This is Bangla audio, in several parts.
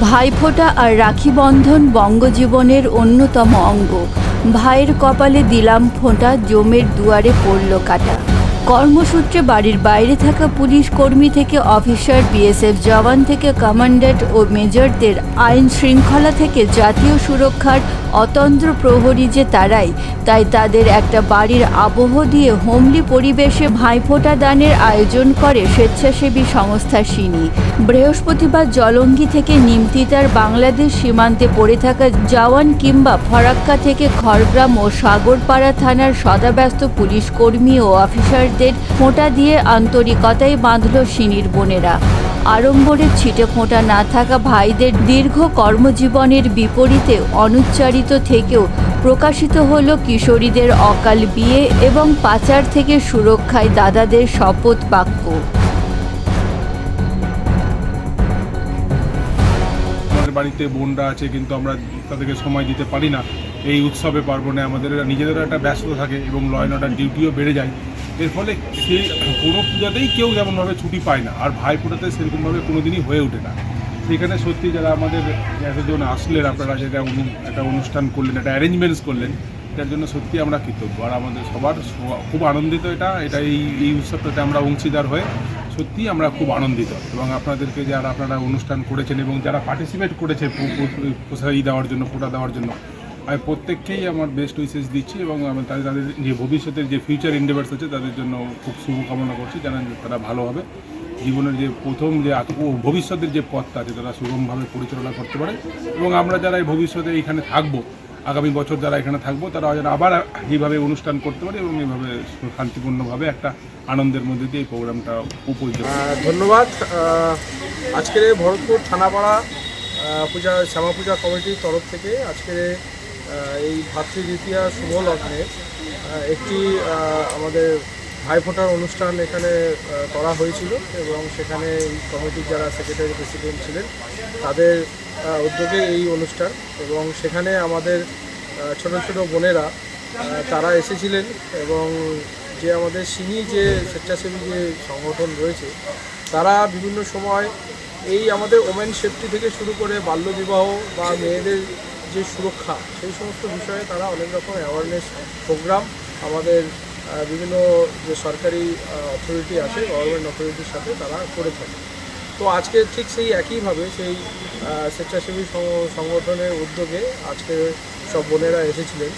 ভাইফোঁটা আর রাখি বন্ধন বঙ্গজীবনের অন্যতম অঙ্গ। ভাইয়ের কপালে দিলাম ফোঁটা, জমের দুয়ারে পড়ল কাটা। কর্মসূত্রে বাড়ির বাইরে থাকা পুলিশ কর্মী থেকে অফিসার, বিএসএফ জওয়ান থেকে কমান্ড্যান্ট ও মেজরদের আইন শৃঙ্খলা থেকে জাতীয় সুরক্ষার অতন্ত্র প্রহরী যে তারাই, তাই তাদের একটা বাড়ির আবহ দিয়ে হোমলি পরিবেশে ভাইফোঁটা দানের আয়োজন করে স্বেচ্ছাসেবী সংস্থা সিনি বৃহস্পতিবার জলঙ্গি থেকে নিমতিতার বাংলাদেশ সীমান্তে পড়ে থাকা জওয়ান কিংবা ফরাক্কা থেকে খড়গ্রাম ও সাগরপাড়া থানার সদাব্যস্ত পুলিশ কর্মী ও অফিসারদের ফোঁটা দিয়ে আন্তরিকতায় বাঁধল সিনির বোনেরা। আড়ম্বরের ছিটে ফোঁটা না থাকা ভাইদের দীর্ঘ কর্মজীবনের বিপরীতে অনুচ্চারিত থেকেও প্রকাশিত হলো কিশোরীদের অকাল বিয়ে এবং পাচার থেকে সুরক্ষায় দাদাদের শপথ বাক্য। আমাদের বাড়িতে বোনরা আছে, কিন্তু আমরা তাদেরকে সময় দিতে পারি না। এই উৎসবে, পার্বণে আমাদের নিজেদেরও একটা ব্যস্ততা থাকে এবং ল অ্যান্ড ডিউটিও বেড়ে যায়। এর ফলে সেই কোনো পূজাতেই কেউ যেমনভাবে ছুটি পায় না, আর ভাইফোঁটাতে সেরকমভাবে কোনো দিনই হয়ে ওঠে না। সেখানে সত্যি যারা আমাদের এতজন আসলেন, আপনারা যেটা একটা অনুষ্ঠান করলেন, একটা অ্যারেঞ্জমেন্টস করলেন, এটার জন্য সত্যি আমরা কৃতজ্ঞ। আর আমাদের সবার খুব আনন্দিত এটা এটা এই এই উৎসবটাতে আমরা অংশীদার হয়ে সত্যি আমরা খুব আনন্দিত। এবং আপনাদেরকে যারা আপনারা অনুষ্ঠান করেছেন এবং যারা পার্টিসিপেট করেছে পো- পো- দেওয়ার জন্য, ফোটা দেওয়ার জন্য আমি প্রত্যেককেই আমার বেস্ট উইসেস দিচ্ছি এবং আমি তাদের তাদের যে ভবিষ্যতের যে ফিউচার ইন্ডেভার্স আছে, তাদের জন্য খুব শুভকামনা করছি যেন তারা ভালোভাবে জীবনের যে প্রথম যে ভবিষ্যতের যে পথটা আছে, তারা সুগমভাবে পরিচালনা করতে পারে এবং আমরা যারা এই ভবিষ্যতে এখানে থাকব, আগামী বছর যারা এখানে থাকব তারা যেন আবার এইভাবে অনুষ্ঠান করতে পারে এবং এইভাবে শান্তিপূর্ণভাবে একটা আনন্দের মধ্যে দিয়ে এই প্রোগ্রামটা উপযোগ। ধন্যবাদ। আজকের ভরতপুর থানাপাড়া পূজা শ্যামা পূজা কমিটির তরফ থেকে আজকের এই ভাতৃদ্বিতীয়া শুভ লগ্নে একটি আমাদের ভাইফোঁটার অনুষ্ঠান এখানে করা হয়েছিল এবং সেখানে কমিটির যারা সেক্রেটারি প্রেসিডেন্ট ছিলেন, তাদের উদ্যোগে এই অনুষ্ঠান এবং সেখানে আমাদের ছোট ছোট বোনেরা তারা এসেছিলেন এবং যে আমাদের সিনি যে স্বেচ্ছাসেবী যে সংগঠন রয়েছে, তারা বিভিন্ন সময় এই আমাদের ওমেন সেফটি থেকে শুরু করে বাল্যবিবাহ বা মেয়েদের যে সুরক্ষা, সেই সমস্ত বিষয়ে তারা অনেক রকম অ্যাওয়ারনেস প্রোগ্রাম আমাদের বিভিন্ন যে সরকারি অথরিটি আছে গভর্নমেন্ট অথরিটির সাথে তারা করে থাকে। তো আজকে ঠিক সেই একইভাবে সেই স্বেচ্ছাসেবী সংগঠনের উদ্যোগে আজকে সব বোনেরা এসেছিলেন।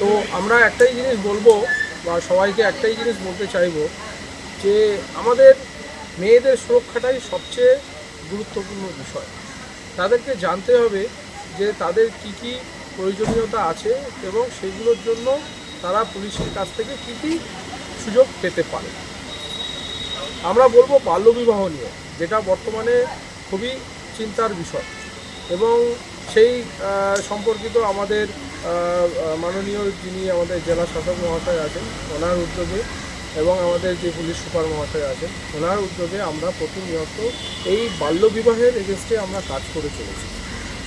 তো আমরা একটাই জিনিস বলব, বা সবাইকে একটাই জিনিস বলতে চাইব, যে আমাদের মেয়েদের সুরক্ষাটাই সবচেয়ে গুরুত্বপূর্ণ বিষয়। তাদেরকে জানতে হবে যে তাদের কি কি প্রয়োজনীয়তা আছে এবং সেগুলোর জন্য তারা পুলিশের কাছ থেকে কি কি সুযোগ পেতে পারে। আমরা বলব বাল্যবিবাহ নিয়ে, যেটা বর্তমানে খুবই চিন্তার বিষয় এবং সেই সম্পর্কিত আমাদের মাননীয় যিনি আমাদের জেলা শাসক মহাশয় আছেন, ওনার উদ্যোগে এবং আমাদের যে পুলিশ সুপার মহাশয় আছেন, ওনার উদ্যোগে আমরা প্রতিনিয়ত এই বাল্যবিবাহের এগেনস্টে আমরা কাজ করে চলেছি।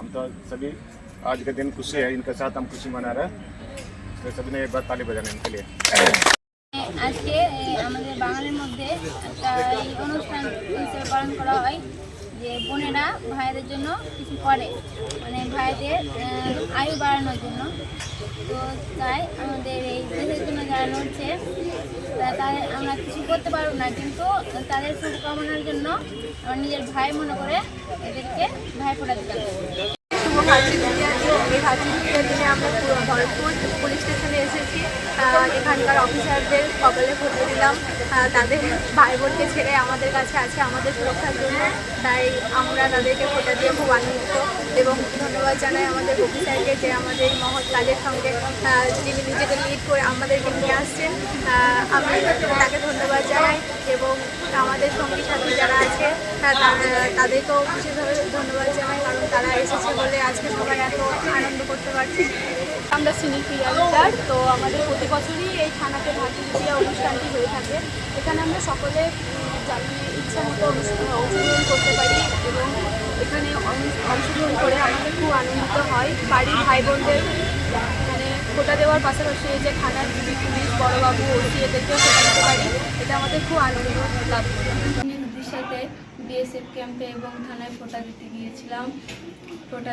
हम तो सभी आज के दिन खुशी है इनके साथ हम खुशी मना रहे हैं इसलिए सभी ने एक बार ताली बजाना इनके लिए আজকে এ, আমাদের বাঙালির মধ্যে একটা এই অনুষ্ঠান হিসেবে পালন করা হয় যে বোনেরা ভাইদের জন্য কিছু করে মানে ভাইদের আহ, আয়ু বাড়ানোর জন্য তো তাই আমাদের লড়ছে তা- তাদের আমরা কিছু করতে পারব না, কিন্তু তাদের শুভকামনার জন্য আমার নিজের ভাই মনে করে এদেরকে ভাই ফোটা হবে। শুভ দিনে আমরা পুরো ভরতপুর পুলিশ স্টেশনে এসেছি। এখানকার অফিসারদের কপালে ভোটে দিলাম। তাদের ভাই বোনকে ছেড়ে আমাদের কাছে আছে, আমাদের সুরক্ষার জন্য। তাই আমরা তাদেরকে ভোটা দিয়ে খুব আনন্দিত এবং ধন্যবাদ জানাই আমাদের অফিসারকে যে আমাদের এই মহৎ কাজের সঙ্গে যিনি নিজেকে লিড করে আমাদেরকে নিয়ে আসছেন। আমি তাকে ধন্যবাদ জানাই এবং আমাদের সঙ্গী সাথী যারা আছে তাদেরকেও বিশেষভাবে ধন্যবাদ জানাই কারণ তারা এসেছে বলে আজকে সবাই এত আনন্দ করতে পারছি। আমরা সিনি ক্রিয়ালিটার তো আমাদের প্রতি বছরই এই থানাতে ক্রিয়া অনুষ্ঠানটি হয়ে থাকে। এখানে আমরা সকলে যেমন ইচ্ছা মতো অংশগ্রহণ করতে পারি এবং এখানে অংশগ্রহণ করে আমাদের খুব আনন্দিত হয়। বাড়ির ভাই বোনদের মানে ফোটা দেওয়ার পাশাপাশি এই যে দিদি পুলিশ, বড়োবাবু, ওসি, এদেরকেও ফোটা দিতে পারি। এটা আমাদের খুব আনন্দ করে। নির্দিশাতে বিএসএফ ক্যাম্পে এবং থানায় ফোটা দিতে গিয়েছিলাম।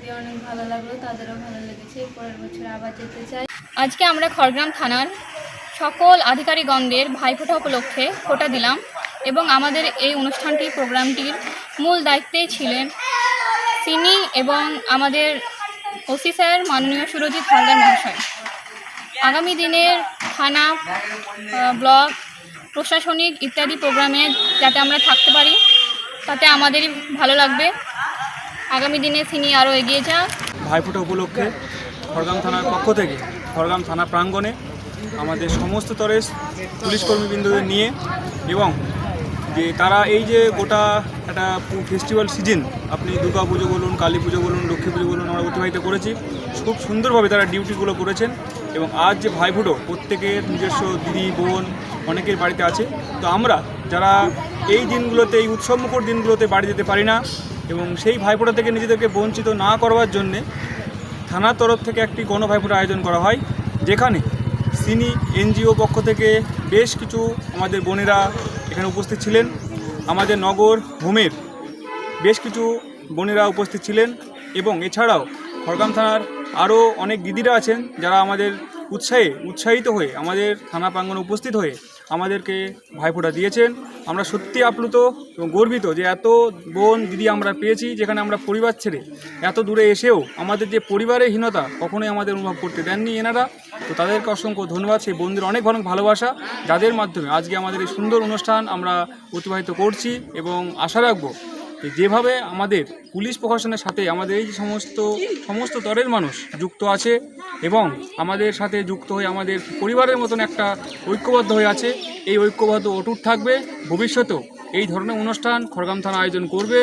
দিয়ে অনেক ভালো লাগল, তাদেরও ভালো লেগেছে। পরের বছর আবার যেতে চাই। আজকে আমরা খড়গ্রাম থানার সকল আধিকারিকগণদের ভাইফোঁটা উপলক্ষে ফোঁটা দিলাম এবং আমাদের এই অনুষ্ঠানটি প্রোগ্রামটির মূল দায়িত্বেই ছিলেন তিনি এবং আমাদের ওসি স্যার মাননীয় সুরজিৎ হালদার মহাশয়। আগামী দিনের থানা ব্লক, প্রশাসনিক ইত্যাদি প্রোগ্রামে যাতে আমরা থাকতে পারি, তাতে আমাদেরই ভালো লাগবে। আগামী দিনে তিনি আরও এগিয়ে যান। ভাইফোঁটা উপলক্ষে খড়গ্রাম থানার পক্ষ থেকে খড়গ্রাম থানা প্রাঙ্গণে আমাদের সমস্ত স্তরের পুলিশ কর্মীবৃন্দদের নিয়ে এবং যে তারা এই যে গোটা একটা ফেস্টিভ্যাল সিজন, আপনি দুর্গা পুজো বলুন, কালী পুজো বলুন, লক্ষ্মী পুজো বলুন আমরা অতিবাহিত করেছি, খুব সুন্দরভাবে তারা ডিউটিগুলো করেছেন এবং আজ যে ভাইফোঁটো, প্রত্যেকের নিজস্ব দিদি, বোন অনেকের বাড়িতে আছে। তো আমরা যারা এই দিনগুলোতে, এই উৎসবমুখর দিনগুলোতে বাড়ি যেতে পারি না এবং সেই ভাইফোঁটা থেকে নিজেদেরকে বঞ্চিত না করবার জন্যে থানার তরফ থেকে একটি গণভাইফোঁটা আয়োজন করা হয়, যেখানে সিনি এনজিও পক্ষ থেকে বেশ কিছু আমাদের বোনেরা এখানে উপস্থিত ছিলেন। আমাদের নগর হোমের বেশ কিছু বোনেরা উপস্থিত ছিলেন এবং এছাড়াও খড়গ্রাম থানার আরও অনেক দিদিরা আছেন যারা আমাদের উৎসাহে, উৎসাহিত হয়ে আমাদের থানা প্রাঙ্গণে উপস্থিত হয়ে আমাদেরকে ভাইফোঁটা দিয়েছেন। আমরা সত্যি আপ্লুত এবং গর্বিত যে এত বোন দিদি আমরা পেয়েছি যেখানে আমরা পরিবার ছেড়ে এত দূরে এসেও আমাদের যে পরিবারের হীনতা কখনোই আমাদের অনুভব করতে দেননি এনারা। তো তাদেরকে অসংখ্য ধন্যবাদ। সেই বোনদের অনেক অনেক ভালোবাসা যাদের মাধ্যমে আজকে আমাদের এই সুন্দর অনুষ্ঠান আমরা অতিবাহিত করছি এবং আশা রাখব যে যেভাবে আমাদের পুলিশ প্রশাসনের সাথে আমাদের এই যে সমস্ত সমস্ত তরের মানুষ যুক্ত আছে এবং আমাদের সাথে যুক্ত হয়ে আমাদের পরিবারের মতন একটা ঐক্যবদ্ধ হয়ে আছে, এই ঐক্যবদ্ধ অটুট থাকবে। ভবিষ্যতেও এই ধরনের অনুষ্ঠান খড়গাম থানা আয়োজন করবে।